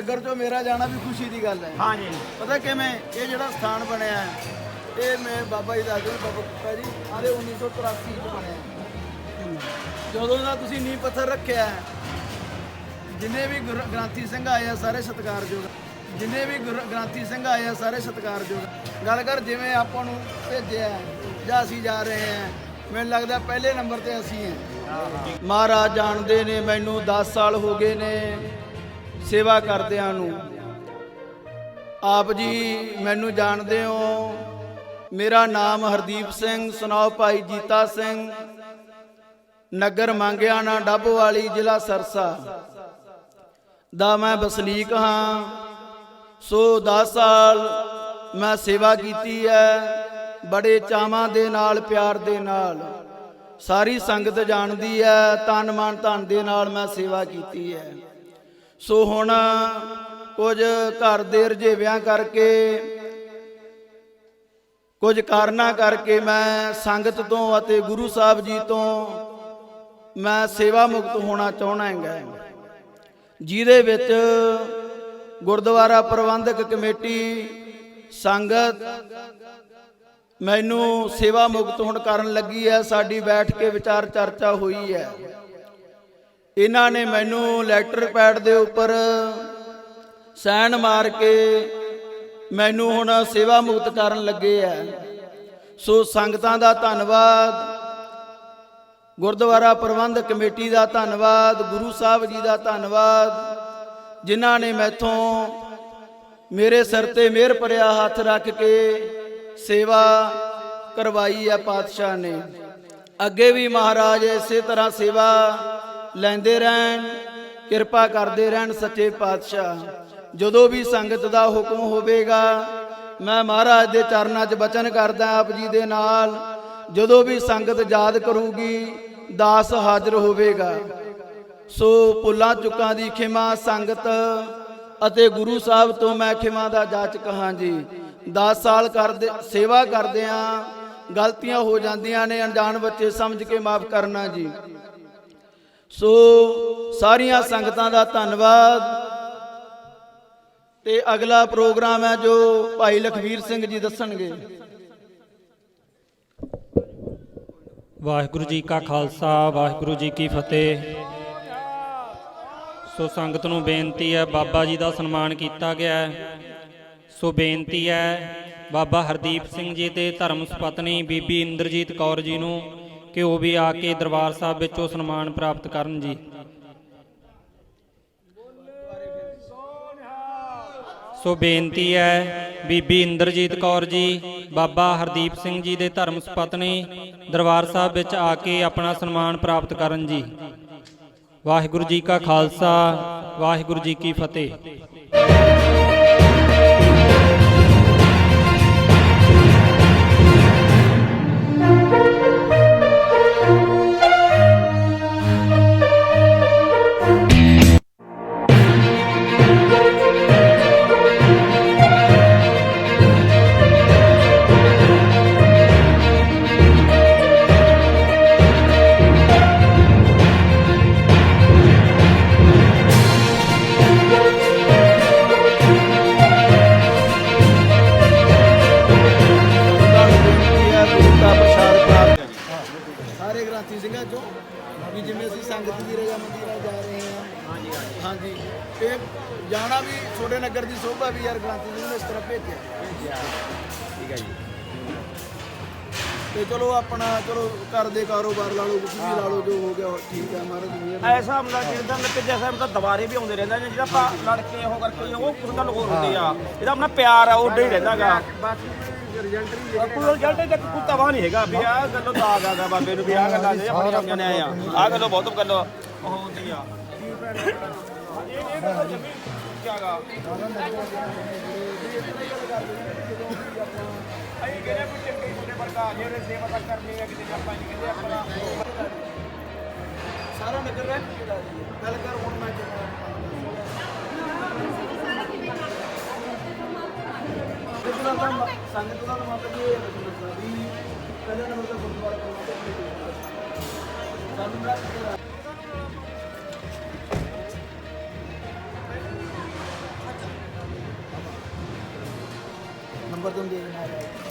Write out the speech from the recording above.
ਨਗਰ ਚੋਂ ਮੇਰਾ ਜਾਣਾ ਵੀ ਖੁਸ਼ੀ ਦੀ ਗੱਲ ਹੈ। ਹਾਂ ਜੀ ਪਤਾ ਕਿਵੇਂ? ਇਹ ਜਿਹੜਾ ਸਥਾਨ ਬਣਿਆ ਹੈ, ਇਹ ਮੈਂ ਬਾਬਾ ਜੀ ਦੱਸਦੇ ਬਾਬਾ ਕੁੱਤਾ ਜੀ ਆਲੇ 1983 ਚ ਬਣਿਆ ਹੈ। ਜਦੋਂ ਦਾ ਤੁਸੀਂ ਨੀਂਹ ਪੱਥਰ ਰੱਖਿਆ ਹੈ, ਜਿੰਨੇ ਵੀ ਗੁਰ- ਗ੍ਰਾਂਥੀ ਸਿੰਘ ਆਏ ਆ ਸਾਰੇ ਸਤਿਕਾਰਯੋਗ ਜਿੰਨੇ ਵੀ ਗੁਰ- ਗ੍ਰਾਂਥੀ ਸਿੰਘ ਆਏ ਆ ਸਾਰੇ ਸਤਿਕਾਰਯੋਗ ਗੱਲ ਕਰ ਜਿਵੇਂ ਆਪਾਂ ਨੂੰ ਭੇਜਿਆ ਹੈ, ਜਾਂ ਅਸੀਂ ਜਾ ਰਹੇ ਹਾਂ ਮੈਨੂੰ ਲੱਗਦਾ ਪਹਿਲੇ ਨੰਬਰ ਤੇ ਅਸੀਂ ਹਾਂ। ਮਹਾਰਾਜ ਜਾਣਦੇ ਨੇ ਮੈਨੂੰ 10 ਸਾਲ ਹੋ ਗਏ ਨੇ। ਸੇਵਾ ਕਰਦਿਆਂ ਨੂੰ। ਆਪ ਜੀ ਮੈਨੂੰ ਜਾਣਦੇ ਹੋ। ਮੇਰਾ ਨਾਮ ਹਰਦੀਪ ਸਿੰਘ ਸੁਨਾਓ ਭਾਈ ਜੀਤਾ ਸਿੰਘ। ਨਗਰ ਮੰਗਿਆਣਾ ਡੱਬ ਵਾਲੀ ਜ਼ਿਲ੍ਹਾ ਸਰਸਾ। ਦਾ ਮੈਂ ਵਸਨੀਕ ਹਾਂ। ਸੋ 10 ਸਾਲ ਮੈਂ ਸੇਵਾ ਕੀਤੀ ਹੈ, ਬੜੇ ਚਾਵਾਂ ਦੇ ਨਾਲ, ਪਿਆਰ ਦੇ ਨਾਲ। ਸਾਰੀ ਸੰਗਤ ਜਾਣਦੀ ਹੈ, ਤਨ ਮਨ ਧਨ ਦੇ ਨਾਲ ਮੈਂ ਸੇਵਾ ਕੀਤੀ ਹੈ। ਸੋ ਹੁਣ ਕੁਝ ਘਰ ਦੇ ਰਜੇਵਿਆਂ ਕਰਕੇ, ਕੁਝ ਕਾਰਨਾਂ ਕਰਕੇ ਮੈਂ ਸੰਗਤ ਤੋਂ ਅਤੇ ਗੁਰੂ ਸਾਹਿਬ ਜੀ ਤੋਂ ਮੈਂ ਸੇਵਾ ਮੁਕਤ ਹੋਣਾ ਚਾਹਣਾ ਹੈਗਾ। ਜਿਹਦੇ ਵਿੱਚ ਗੁਰਦੁਆਰਾ ਪ੍ਰਬੰਧਕ ਕਮੇਟੀ, ਸੰਗਤ ਮੈਨੂੰ ਸੇਵਾ ਮੁਕਤ ਹੁਣ ਕਰਨ ਲੱਗੀ ਹੈ, ਸਾਡੀ ਬੈਠ ਕੇ ਵਿਚਾਰ ਚਰਚਾ ਹੋਈ ਹੈ। ਇਹਨਾਂ ਨੇ ਮੈਨੂੰ ਲੈਟਰ ਪੈਡ ਦੇ ਉੱਪਰ ਸਾਈਨ ਮਾਰ ਕੇ ਮੈਨੂੰ ਹੁਣ ਸੇਵਾ ਮੁਕਤ ਕਰਨ ਲੱਗੇ ਐ ਸੋ ਸੰਗਤਾਂ ਦਾ ਧੰਨਵਾਦ, ਗੁਰਦੁਆਰਾ ਪ੍ਰਬੰਧਕ ਕਮੇਟੀ ਦਾ ਧੰਨਵਾਦ, ਗੁਰੂ ਸਾਹਿਬ ਜੀ ਦਾ ਧੰਨਵਾਦ, ਜਿਨ੍ਹਾਂ ਨੇ ਮੈਥੋਂ ਮੇਰੇ ਸਿਰ ਤੇ ਮਿਹਰ ਭਰਿਆ ਹੱਥ ਰੱਖ ਕੇ ਸੇਵਾ ਕਰਵਾਈ ਹੈ ਪਾਤਸ਼ਾਹ ਨੇ। ਅੱਗੇ ਵੀ ਮਹਾਰਾਜ ਇਸੇ ਤਰ੍ਹਾਂ ਸੇਵਾ ਲੈਂਦੇ ਰਹਿਣ, ਕਿਰਪਾ ਕਰਦੇ ਰਹਿਣ ਸੱਚੇ ਪਾਤਸ਼ਾਹ। ਜਦੋਂ ਵੀ ਸੰਗਤ ਦਾ ਹੁਕਮ ਹੋਵੇਗਾ, ਮੈਂ ਮਹਾਰਾਜ ਦੇ ਚਰਨਾਂ 'ਚ ਬਚਨ ਕਰਦਾ ਆਪ ਜੀ ਦੇ ਨਾਲ। ਜਦੋਂ ਵੀ ਸੰਗਤ ਯਾਦ ਕਰੂਗੀ, ਦਾਸ ਹਾਜ਼ਰ ਹੋਵੇਗਾ। ਸੋ ਪੁੱਲਾਂ ਚੁੱਕਾਂ ਦੀ ਖਿਮਾ ਸੰਗਤ ਅਤੇ ਗੁਰੂ ਸਾਹਿਬ ਤੋਂ ਮੈਂ ਖਿਮਾ ਦਾ ਜਾਚਕ ਹਾਂ ਜੀ। 10 ਸਾਲ ਕਰਦੇ, ਸੇਵਾ ਕਰਦੇ ਆ ਗਲਤੀਆਂ ਹੋ ਜਾਂਦੀਆਂ ਨੇ, ਅਣਜਾਣ ਬੱਚੇ ਸਮਝ ਕੇ ਮਾਫ ਕਰਨਾ ਜੀ। ਸੋ ਸਾਰੀਆਂ ਸੰਗਤਾਂ ਦਾ ਧੰਨਵਾਦ। ਤੇ ਅਗਲਾ ਪ੍ਰੋਗਰਾਮ ਹੈ ਜੋ ਭਾਈ ਲਖਵੀਰ ਸਿੰਘ ਜੀ ਦੱਸਣਗੇ। ਵਾਹਿਗੁਰੂ ਜੀ ਕਾ ਖਾਲਸਾ, ਵਾਹਿਗੁਰੂ ਜੀ ਕੀ ਫਤਿਹ। ਸੋ ਸੰਗਤ ਨੂੰ ਬੇਨਤੀ ਹੈ, ਬਾਬਾ ਜੀ ਦਾ ਸਨਮਾਨ ਕੀਤਾ ਗਿਆ ਹੈ। ਸੋ ਬੇਨਤੀ ਹੈ, ਬਾਬਾ ਹਰਦੀਪ ਸਿੰਘ ਜੀ ਤੇ ਧਰਮ ਸੁਪਤਨੀ ਬੀਬੀ ਇੰਦਰਜੀਤ ਕੌਰ ਜੀ ਨੂੰ ਕਿ ਉਹ ਵੀ ਆ ਕੇ ਦਰਬਾਰ ਸਾਹਿਬ ਵਿੱਚੋਂ ਸਨਮਾਨ ਪ੍ਰਾਪਤ ਕਰਨ ਜੀ। ਸੋ ਬੇਨਤੀ ਹੈ ਬੀਬੀ ਇੰਦਰਜੀਤ ਕੌਰ ਜੀ, ਬਾਬਾ ਹਰਦੀਪ ਸਿੰਘ ਜੀ ਦੇ ਧਰਮ ਸੁਪਤਨੀ ਦਰਬਾਰ ਸਾਹਿਬ ਵਿੱਚ ਆ ਕੇ ਆਪਣਾ ਸਨਮਾਨ ਪ੍ਰਾਪਤ ਕਰਨ ਜੀ। ਵਾਹਿਗੁਰੂ ਜੀ ਕਾ ਖਾਲਸਾ, ਵਾਹਿਗੁਰੂ ਜੀ ਕੀ ਫਤਿਹ। ਸਾਰੇ ਗ੍ਰਾਂਥੀ ਸਿੰਘਾਂ ਚੋਂ ਵੀ ਜਿਵੇਂ ਅਸੀਂ ਸੰਗਤ ਦੀ ਰਜਾਮੰਦੀ ਨਾਲ ਜਾ ਰਹੇ ਹਾਂ। ਹਾਂਜੀ ਹਾਂਜੀ। ਇਹ ਜਾਣਾ ਵੀ ਛੋਟੇ ਨਗਰ ਦੀ ਸੋਭਾ ਵੀ ਯਾਰ ਗ੍ਰਾਂਥੀ ਸਿੰਘ ਨੇ ਇਸ ਤਰ੍ਹਾਂ ਭੇਜਿਆ। ਠੀਕ ਹੈ ਜੀ। ਤੇ ਚਲੋ ਆਪਣਾ ਚਲੋ ਘਰ ਦੇ ਕਾਰੋਬਾਰ ਲਾ ਲਓ ਕੁਝ ਵੀ ਲਾ ਲਓ ਜੋ ਹੋ ਗਿਆ ਠੀਕ ਹੈ ਮਹਾਰਾਜ ਮਿਹਰ ਐਸਾ ਹੁੰਦਾ ਜਿਹੜਾ ਨਤੀਜਾ ਸਾਹਿਬ ਤਾਂ ਦੁਬਾਰੇ ਵੀ ਆਉਂਦੇ ਰਹਿੰਦਾ ਜਿਹੜਾ ਆਪਾਂ ਲੜ ਕੇ ਉਹ ਕਰਕੇ ਉਹ ਕੁਝ ਗੱਲ ਹੋਰ ਹੁੰਦੀ ਆ। ਇਹਦਾ ਆਪਣਾ ਪਿਆਰ ਆ ਉਹ ਡੇ ਰਹਿੰਦਾਗਾ। ਬਾਕੀ ਰਿਜ਼ਲਟ ਵੀ ਕੋਈ ਰਿਜ਼ਲਟ ਤੱਕ ਕੋਈ ਤਵਾ ਨਹੀਂ ਹੈਗਾ ਵੀ ਆਹ ਗੱਲੋਂ ਤਾਂ ਆ ਗਿਆ ਬਾਬੇ ਨੂੰ ਵੀ ਆਹ ਗੱਲਾਂ ਦੇ ਆਪਣੀਆਂ ਨੇ ਆ। ਆਹ ਗੱਲੋਂ ਬਹੁਤ ਗੱਲ ਉਹ ਹੁੰਦੀ ਆ। ਸਾਰਾ ਨਗਰ ਰਹਿ ਕੇ ਗੱਲ ਕਰ ਹੁਣ ਮੈਂ ਚੱਲਦਾ ਸੰਗਤ ਦਾ ਮਤਲਬ ਇਹ ਹੈ ਵੀ ਪਹਿਲੇ ਨੰਬਰ ਤੇ ਗੁਰਦੁਆਰਾ ਪ੍ਰਬੰਧਕ ਸਾਨੂੰ ਨਾ ਨੰਬਰ ਤੁਹਾਨੂੰ ਦੇ ਦੇਣਾ ਹੈ